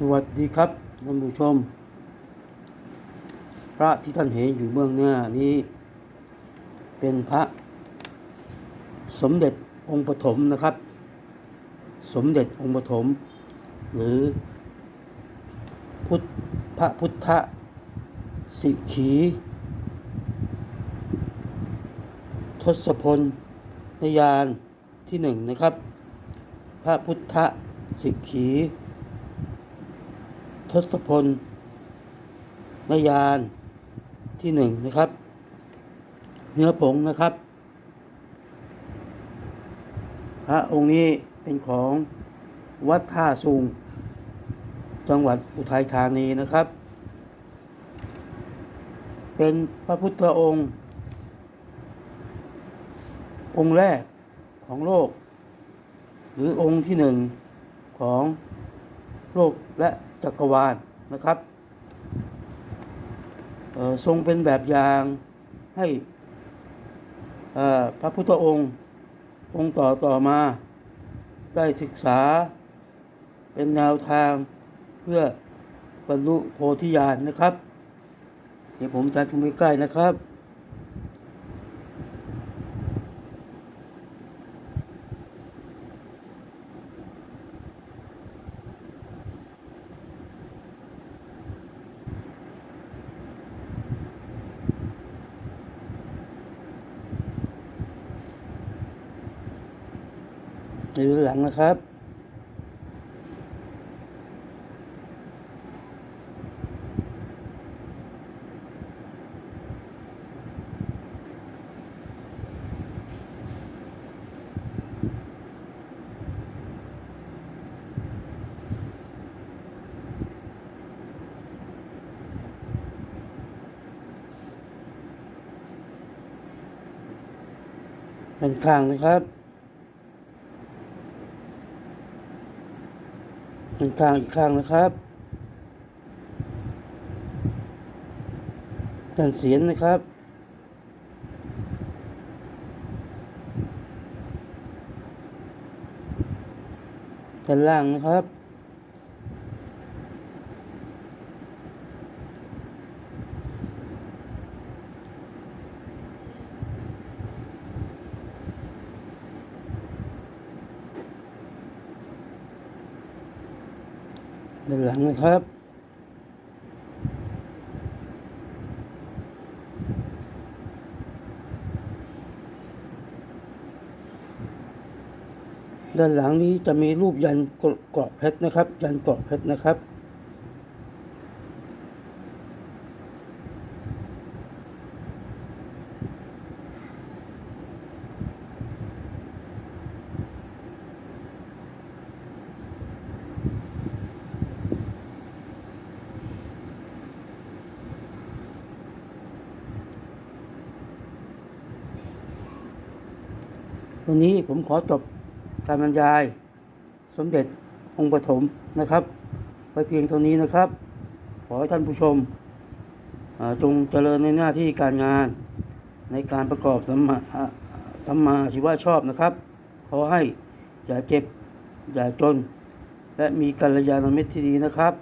สวัสดีครับท่านผู้ชม พระที่ท่านเห็นอยู่เบื้องหน้านี้ เป็นพระ สมเด็จองค์ปฐมนะครับ สมเด็จองค์ปฐมหรือพุทธพระพุทธสิขี ทศพลนยานที่หนึ่งนะครับ พระพุทธสิกขี ทศพลนยานที่หนึ่งนะครับ เนื้อผงนะครับ พระองค์นี้เป็นของวัดท่าสูง จังหวัดอุทัยธานีนะครับ เป็นพระพุทธองค์ องค์แรกของโลก หรือองค์ที่หนึ่งของโลกและ จักรวาลนะครับทรงเป็นแบบอย่างให้พระพุทธองค์องค์ต่อต่อมา ได้ศึกษาเป็นแนวทางเพื่อบรรลุโพธิญาณนะครับ เดี๋ยวผมจะชมใกล้ๆนะครับ ในรุ่นหลังนะครับเป็นข้างนะครับ อีกข้างอีกข้างนะครับด้านเสียนนะครับด้านล่างนะครับ ด้านหลังนะครับด้านหลังนี้จะมีรูปยันเกราะเพชรนะครับ ยันเกราะเพชรนะครับ วันนี้ผมขอจบการบรรยาย สมเด็จองค์ปฐมนะครับไว้เพียงเท่านี้นะครับ ขอให้ท่านผู้ชมจงเจริญในหน้าที่การงาน ในการประกอบสัมมาสัมมาชีวะชอบนะครับ ขอให้อย่าเจ็บ อย่าจน และมีกัลยาณมิตรที่ดีนะครับ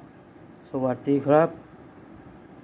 สวัสดีครับ